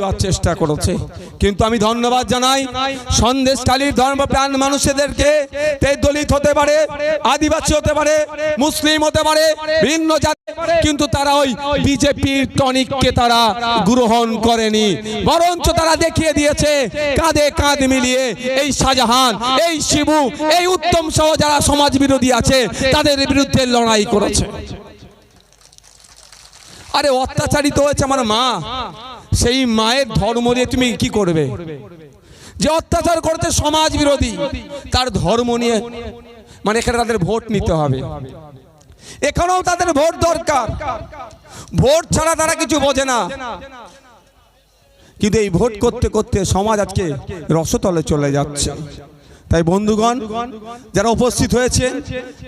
দেওয়ার চেষ্টা করেছে। কিন্তু আমি ধন্যবাদ জানাই সন্দেশকালীর ধর্মপ্রাণ মানুষদেরকে। দলিত হতে পারে, আদিবাসী হতে পারে, মুসলিম হতে পারে, ভিন্ন জাতি। কিন্তু তারা ওই বিজেপির টনিককে তারা গ্রহণ করেনি। বরঞ্চ তারা দেখিয়ে দিয়েছে, কাঁধে কাঁধ মিলিয়ে এই শাহজাহান, এই শিবু, এই উত্তম সহ যারা সমাজ বিরোধী আছে, তাদের বিরুদ্ধে লড়াই করেছে। আরে অত্যাচারিত হয়েছে আমার মা। সেই মায়ের ধর্ম নিয়ে তুমি কি করবে? যে অত্যাচার করতে সমাজ বিরোধী, তার ধর্ম নিয়ে মানে এখানে তাদের ভোট নিতে হবে। এখানেও তাদের ভোট দরকার। ভোট ছাড়া তারা কিছু বোঝে না। কিন্তু এই ভোট করতে করতে সমাজ আজকে রসতলে চলে যাচ্ছে। তাই বন্ধুগণ, যারা উপস্থিত হয়েছে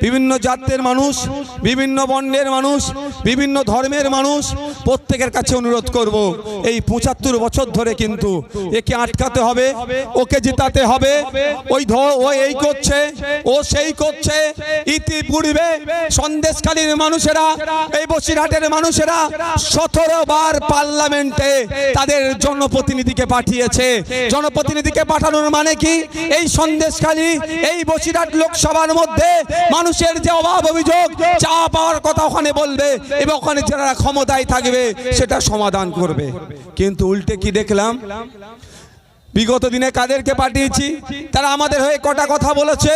বিভিন্ন জাতের মানুষ, বিভিন্ন বর্ণের মানুষ, বিভিন্ন ধর্মের মানুষ, প্রত্যেকের কাছে অনুরোধ করব, এই পঁচাত্তর বছর ধরে কিন্তু একে আটকাতে হবে, ওকে জেতাতে হবে, ওই ধ- ও এই করছে, ও সেই করছে, ইতিপূর্বে সন্দেশকালীন মানুষেরা, এই বসিরহাটের মানুষেরা সতেরো বার পার্লামেন্টে তাদের জনপ্রতিনিধিকে পাঠিয়েছে। জনপ্রতিনিধিকে পাঠানোর মানে কি? এই সন্দেশখালী এই বসিরহাট লোকসভার মধ্যে মানুষের যে অভাব অভিযোগ, চা পাওয়ার কথা ওখানে বলবে এবং ওখানে যারা ক্ষমতায় থাকবে, সেটা সমাধান করবে। কিন্তু উল্টে কি দেখলাম? বিগত দিনে কাদেরকে পাঠিয়েছি? তারা আমাদের হয়ে কটা কথা বলেছে,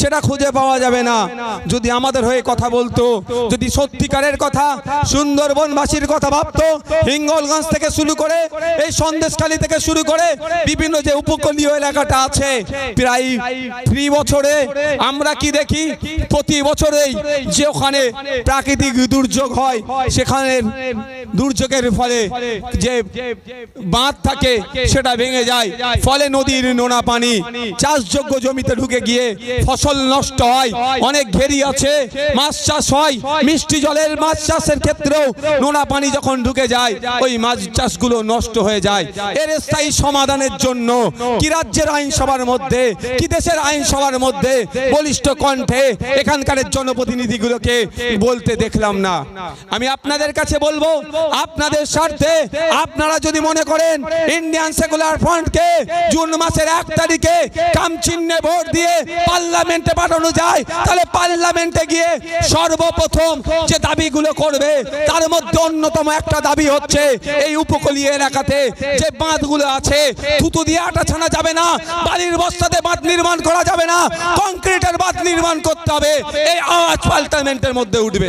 সেটা খুঁজে পাওয়া যাবে না। যদি আমাদের হয়ে কথা বলতো, যদি সত্যিকারের কথা, সুন্দরবনবাসীর কথা ভাবতো, হিঙ্গলগঞ্জ থেকে শুরু করে, এই সন্দেশখালী থেকে শুরু করে বিভিন্ন যে উপকূলীয় এলাকাটা আছে, প্রায় ফ্রি বছরে আমরা কি দেখি? প্রতি বছরেই যে ওখানে প্রাকৃতিক দুর্যোগ হয়, সেখানে দুর্যোগের ফলে যে বাঁধ থাকে, সেটা ভেঙে যায়। ফলে নদীর নোনা পানি চাষযোগ্য জমিতে ঢুকে গিয়ে ফসল নষ্ট হয়। অনেক ঘেরি আছে মাছ চাষ হয় মিষ্টি জলের মাছ চাষের ক্ষেত্রেও নোনা পানি যখন ঢুকে যায় ওই মাছ চাষগুলো নষ্ট হয়ে যায়। এর স্থায়ী সমাধানের জন্য কি রাজ্যের আইনসভার মধ্যে কি দেশের আইনসভার মধ্যে বলিষ্ঠ কণ্ঠে এখানকার জনপ্রতিনিধিগুলোকে বলতে দেখলাম না। আমি আপনাদের কাছে বলব আপনাদের স্বার্থে আপনারা যদি মনে করেন ইন্ডিয়ান সেকুলার ফ্রন্টকে জুন মাসের এক তারিখে কাম চিহ্নে ভোট দিয়ে পার্লামেন্টে পাঠানো যায়। তাহলে পার্লামেন্টে গিয়ে সর্বপ্রথম যে দাবিগুলো করবে তার মধ্যে অন্যতম একটা দাবি হচ্ছে এই উপকূলীয় এলাকাতে যে বাঁধগুলো আছে থুতু দিয়ে আটা ছানা যাবে না বালির বস্তাতে বাঁধ নির্মাণ করা যাবে না কংক্রিটের বাঁধ নির্মাণ করতে হবে। এই আওয়াজ পার্লামেন্টের মধ্যে উঠবে।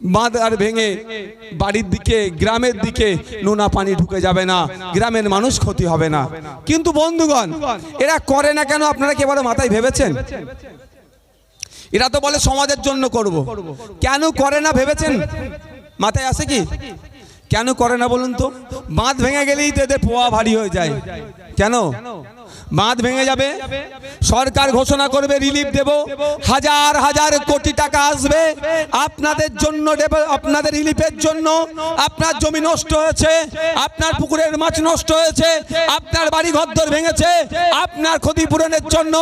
বাঁধ আর ভেঙে বাড়ির দিকে, গ্রামের দিকে নোনা পানি ঢুকে যাবে না, গ্রামের মানুষ ক্ষতি হবে না। কিন্তু বন্ধুগণ, এরা করে না কেন আপনারা কি মাথায় ভেবেছেন? এরা তো বলে সমাজের জন্য করব। কেন করে না ভেবেছেন? মাথায় আসে কি? কেন করে না বলুন তো? বাঁধ ভেঙে গেলেই তো এদের পোয়া ভারী হয়ে যায়। কেন? বাঁধ ভেঙে যাবে। সরকার ঘোষণা করবে রিলিফ দেব। হাজার হাজার কোটি টাকা আসবে। আপনাদের জন্য আপনাদের রিলিফের জন্য। আপনার জমি নষ্ট হয়েছে, আপনার পুকুরের মাছ নষ্ট হয়েছে, আপনার বাড়ি ঘরদর ভেঙেছে, আপনার ক্ষতিপূরণের জন্য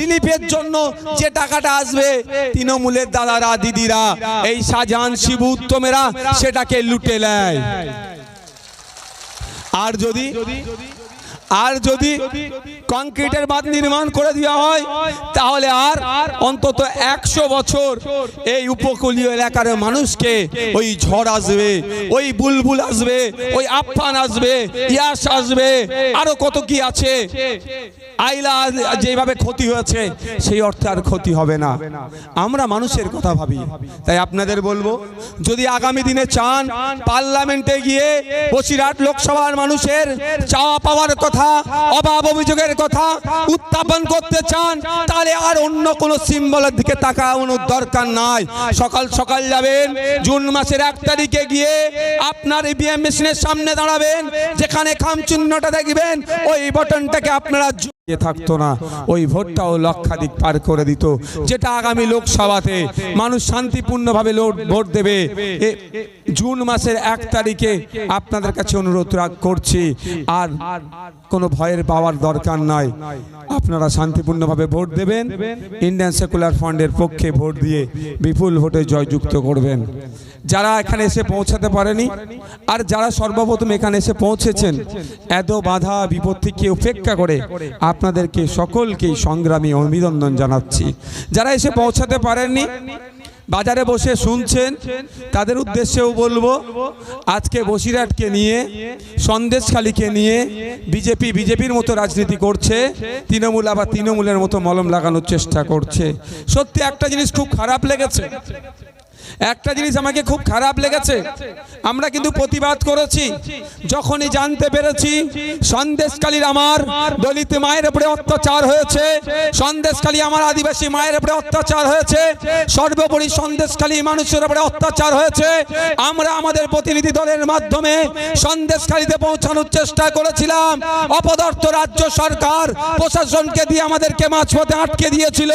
রিলিফের জন্য যে টাকাটা আসবে, তৃণমূলের দাদারা, দিদিরা, এই শাহজাহান, শিবু, উত্তমেরা, সেটাকে লুটে নেয়। আর যদি আর যদি কংক্রিটের বাঁধ নির্মাণ করে দেওয়া হয়, তাহলে আর অন্তত একশো বছর এই উপকূলীয় এলাকার মানুষকে ওই ঝড় আসবে, ওই বুলবুল আসবে, ওই আফান আসবে, ইয়াস আসবে, আরও কত কি আছে? আইলা যেভাবে ক্ষতি হয়েছে, সেই অর্থে আর ক্ষতি হবে না। আমরা মানুষের কথা ভাবি। তাই আপনাদের বলব, যদি আগামী দিনে চান, পার্লামেন্টে গিয়ে বসিরহাট লোকসভার মানুষের চাওয়া পাওয়ার কথা কথা, অভাব অভিযোগের কথা উত্থাপন করতে চান, তাহলে আর অন্য কোনো সিম্বলের দিকে তাকানোর দরকার নাই। সকাল সকাল যাবেন, জুন মাসের এক তারিখে গিয়ে আপনার ইভিএম মেশিনের সামনে দাঁড়াবেন, যেখানে খাম চিহ্নটা দেখবেন, ওই বটনটাকে আপনারা থাকতো না। ওই ভোটটাও লক্ষাধিক পার করে দিত। যেটা আগামী লোকসভাতে মানুষ শান্তিপূর্ণভাবে ভোট দেবে জুন মাসের এক তারিখে আপনাদের কাছে অনুরোধ করছি। আর কোনো ভয়ের পাওয়ার দরকার নাই। আপনারা শান্তিপূর্ণভাবে ভোট দেবেন। ইন্ডিয়ান সেকুলার ফান্ডের পক্ষে ভোট দিয়ে বিপুল ভোটে জয়যুক্ত করবেন। যারা এখানে এসে পৌঁছাতে পারেনি, আর যারা সর্বপ্রথম এখানে এসে পৌঁছেছেন, এত বাধা বিপত্তিকে উপেক্ষা করে আপনাদেরকে সকলকেই সংগ্রামী অভিনন্দন জানাচ্ছি। যারা এসে পৌঁছাতে পারেননি, বাজারে বসে শুনছেন, তাদের উদ্দেশ্যেও বলব, আজকে বসিরহাটকে নিয়ে, সন্দেশখালীকে নিয়ে বিজেপি বিজেপির মতো রাজনীতি করছে, তৃণমূল আবার তৃণমূলের মতো মলম লাগানোর চেষ্টা করছে। সত্যি একটা জিনিস খুব খারাপ লেগেছে। একটা জিনিস আমাকে খুব খারাপ লেগেছে। আমরা কিন্তু প্রতিবাদ করেছি। যখনই জানতে পেরেছি সন্দেশকালীর আমার দলিত মায়ের উপরে অত্যাচার হয়েছে। সন্দেশকালী আমার আদিবাসী মায়ের উপরে অত্যাচার হয়েছে। সর্বোপরি সন্দেশকালী মানুষের উপরে অত্যাচার হয়েছে। আমরা আমাদের প্রতিনিধি দলের মাধ্যমে সন্দেশকালীতে পৌঁছানোর চেষ্টা করেছিলাম। অপদার্থ রাজ্য সরকার প্রশাসনকে দিয়ে আমাদেরকে মাঝপথে আটকে দিয়েছিল।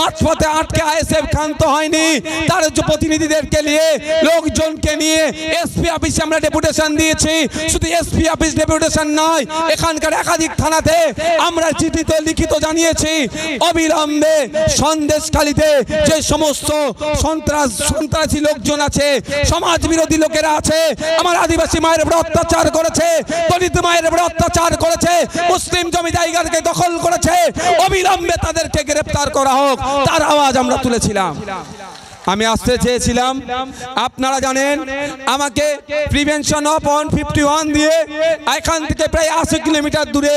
মাঝপথে আটকে আইএসএফ ক্ষান্ত হয়নি। তার প্রতিনিধিদেরকে নিয়ে, লোকজনকে নিয়ে এসপি অফিসে আমরা ডেপুটেশন দিয়েছি। শুধু এসপি অফিস ডেপুটেশন নয়, এখানকার একাধিক থানাতে আমরা চিঠিতে লিখিত জানিয়েছি, অবিলম্বে সন্দেশখালীতে যে সমস্ত সন্ত্রাস, সন্ত্রাসী লোকজন আছে সমাজ বিরোধী লোকেরা আছে, আমার আদিবাসী মায়ের উপর অত্যাচার করেছে, দলিত মায়ের উপর অত্যাচার করেছে, মুসলিম জমি জায়গাকে দখল করেছে, অবিলম্বে তাদেরকে গ্রেপ্তার করা হোক, তার আওয়াজ আমরা তুলেছিলাম। আমি আসতে চেয়েছিলাম। আপনারা জানেন আমাকে prevention of one fifty one দিয়ে এখান থেকে প্রায় আশি কিলোমিটার দূরে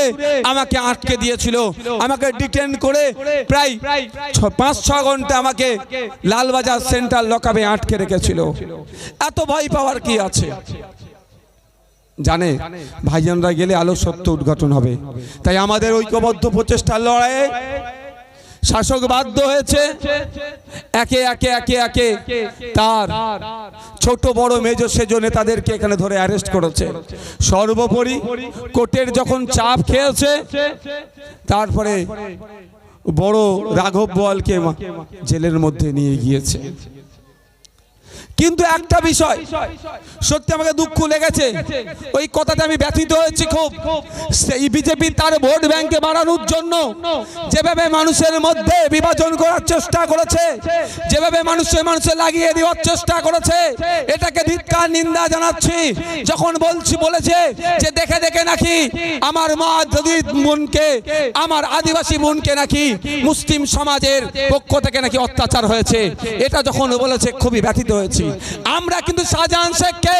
আমাকে আটকে দিয়েছিল। আমাকে ডিটেন করে প্রায় পাঁচ ছ ঘণ্টা আমাকে লালবাজার সেন্ট্রাল লকাবে আটকে রেখেছিল। এত ভয় পাওয়ার কি আছে? জানে ভাইজানরা গেলে আলো সত্য উদ্ঘাটন হবে। তাই আমাদের ঐক্যবদ্ধ প্রচেষ্টার লড়াইয়ে শাসক বাধ্য হয়েছে। একে একে একে একে তার ছোট বড় মেজ সেজ নেতাদেরকে এখানে ধরে অ্যারেস্ট করেছে। সর্বোপরি কোর্টের যখন চাপ খেয়েছে, তারপরে বড় রাঘব বলকে জেলের মধ্যে নিয়ে গিয়েছে। কিন্তু একটা বিষয়, সত্যি আমাকে দুঃখ লেগেছে। ওই কথাতে আমি ব্যথিত হয়েছি খুব। সেই বিজেপি তার ভোট ব্যাংকে বাড়ানোর জন্য যেভাবে মানুষের মধ্যে বিভাজন করার চেষ্টা করেছে, যেভাবে মানুষের মানুষে লাগিয়ে দেওয়ার চেষ্টা করেছে, এটাকে ধিক্কার, নিন্দা জানাচ্ছি। যখন বলছি, বলেছে যে দেখে দেখে নাকি আমার মা যদি বোনকে, আমার আদিবাসী বোনকে নাকি মুসলিম সমাজের পক্ষ থেকে নাকি অত্যাচার হয়েছে, এটা যখন বলেছে, খুবই ব্যথিত হয়েছি। আমরা কিন্তু শাহজাহান শেখকে